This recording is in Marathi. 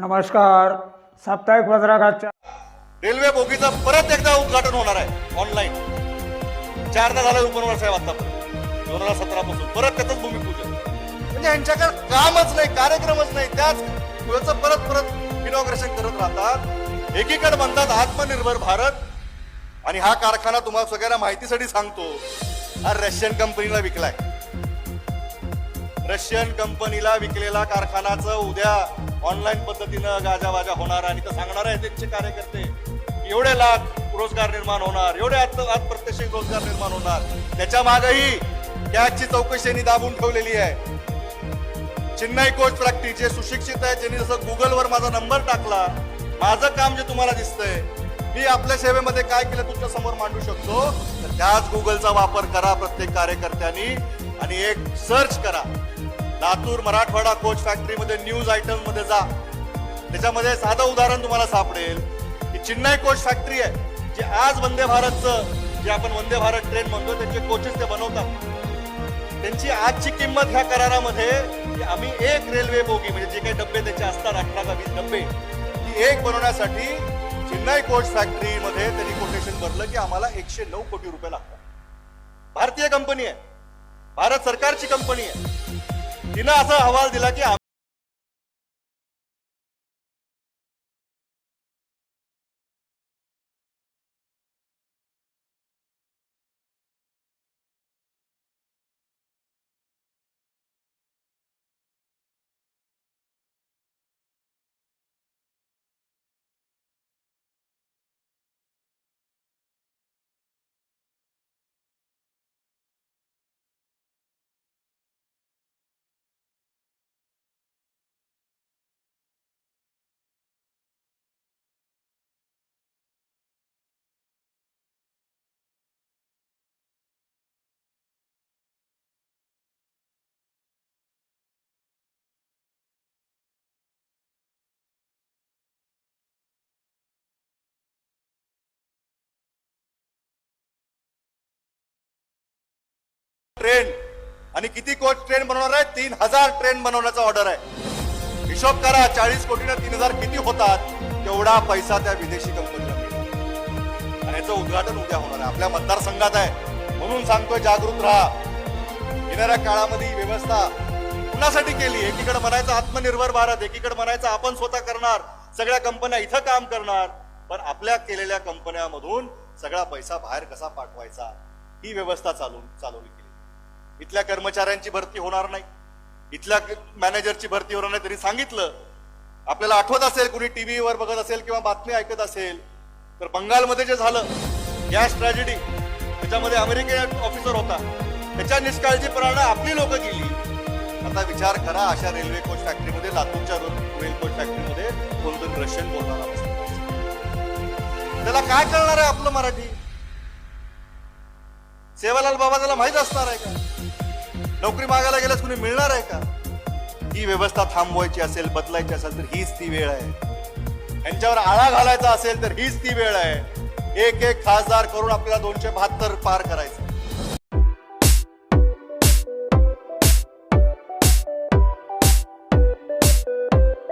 नमस्कार. साप्ताहिक पत्रकाच्या रेल्वे बोगीचं परत एकदा उद्घाटन होणार आहे. ऑनलाईन चारदा झालं उपनवर साहेब आतापर्यंत. दोन हजार सतरा पासून. परत त्याच भूमिपूजन. म्हणजे यांच्याकडे कामच नाही कार्यक्रमच नाही. त्याच परत परत इनॉग्रेशन करत राहतात. एकीकडे म्हणतात आत्मनिर्भर भारत. आणि हा कारखाना तुम्हाला सगळ्यांना माहितीसाठी सांगतो. हा रशियन कंपनीला विकलाय. रशियन कंपनीला विकलेला कारखानाचं उद्या ऑनलाईन पद्धतीनं गाजावाजा होणार आणि तर सांगणार आहे त्यांचे कार्यकर्ते एवढे लाख रोजगार निर्माण होणार एवढे आत प्रत्यक्ष रोजगार निर्माण होणार. त्याच्या मागही कॅगची चौकशी यांनी दाबून ठेवलेली आहे. चेन्नई कोच प्रॅक्टिस जे सुशिक्षित आहे ज्यांनी जसं गुगलवर माझा नंबर टाकला माझं काम जे तुम्हाला दिसतंय मी आपल्या सेवेमध्ये काय केलं तुमच्यासमोर मांडू शकतो? तर त्याच गुगलचा वापर करा प्रत्येक कार्यकर्त्यांनी आणि एक सर्च करा. लातूर मराठवाडा कोच फॅक्टरीमध्ये न्यूज आयटममध्ये जा. त्याच्यामध्ये साधं उदाहरण तुम्हाला सापडेल की चेन्नई कोच फॅक्टरी आहे जे आज वंदे भारतचं जे आपण वंदे भारत ट्रेन म्हणतो त्यांचे कोचेस ते बनवतात. त्यांची आजची किंमत ह्या करारामध्ये की आम्ही एक रेल्वे बोगी म्हणजे जे काही डब्बे त्याचे असतात अठरा का वीस डब्बे ती एक बनवण्यासाठी चेन्नई कोच फॅक्टरीमध्ये त्यांनी कोटेशन भरलं की आम्हाला एकशे नऊ कोटी रुपये लागतात. भारतीय कंपनी आहे. भारत सरकारची कंपनी आहे. तिनं असा अहवाल दिला की आणि किती कोच ट्रेन बनवणार आहे? तीन हजार ट्रेन बनवण्याचा ऑर्डर आहे. हिशोब करा चाळीस कोटीला तीन हजार किती होतात? तेवढा पैसा त्या विदेशी कंपनीला मिळतो आणि याचं उद्घाटन उद्या होणार आहे. आपल्या मतदारसंघात आहे. म्हणून सांगतोय जागृत राहा. येणाऱ्या काळामध्ये व्यवस्था कुणासाठी केली? एकीकडे म्हणायचं आत्मनिर्भर भारत एकीकडे म्हणायचं आपण स्वतः करणार. सगळ्या कंपन्या इथं काम करणार. पण आपल्या केलेल्या कंपन्यामधून सगळा पैसा बाहेर कसा पाठवायचा? ही व्यवस्था चालू चालवली. इथल्या कर्मचाऱ्यांची भरती होणार नाही. इथल्या मॅनेजरची भरती होणार नाही. तरी सांगितलं आपल्याला आठवत असेल कुणी टीव्हीवर बघत असेल किंवा बातमी ऐकत असेल तर बंगालमध्ये जे झालं गॅस ट्रॅजेडी त्याच्यामध्ये अमेरिकन ऑफिसर होता. त्याच्या निष्काळजीपणानं आपली लोक गेली. आता विचार करा अशा रेल्वे कोच फॅक्टरीमध्ये लातूरच्या रेल्वे कोच फॅक्टरीमध्ये कोणतरी रशियन बोलणार त्याला काय करणार आहे आपलं मराठी? सेवालाल बाबा त्याला माहीत असणार आहे का? नोकरी मागायला गेल्यास कुणी मिळणार आहे का? ही व्यवस्था थांबवायची असेल बदलायची असेल तर हीच ती वेळ आहे. यांच्यावर आळा घालायचा असेल तर हीच ती वेळ आहे. एक एक खासदार करून आपल्याला दोनशे बहात्तर पार करायचं.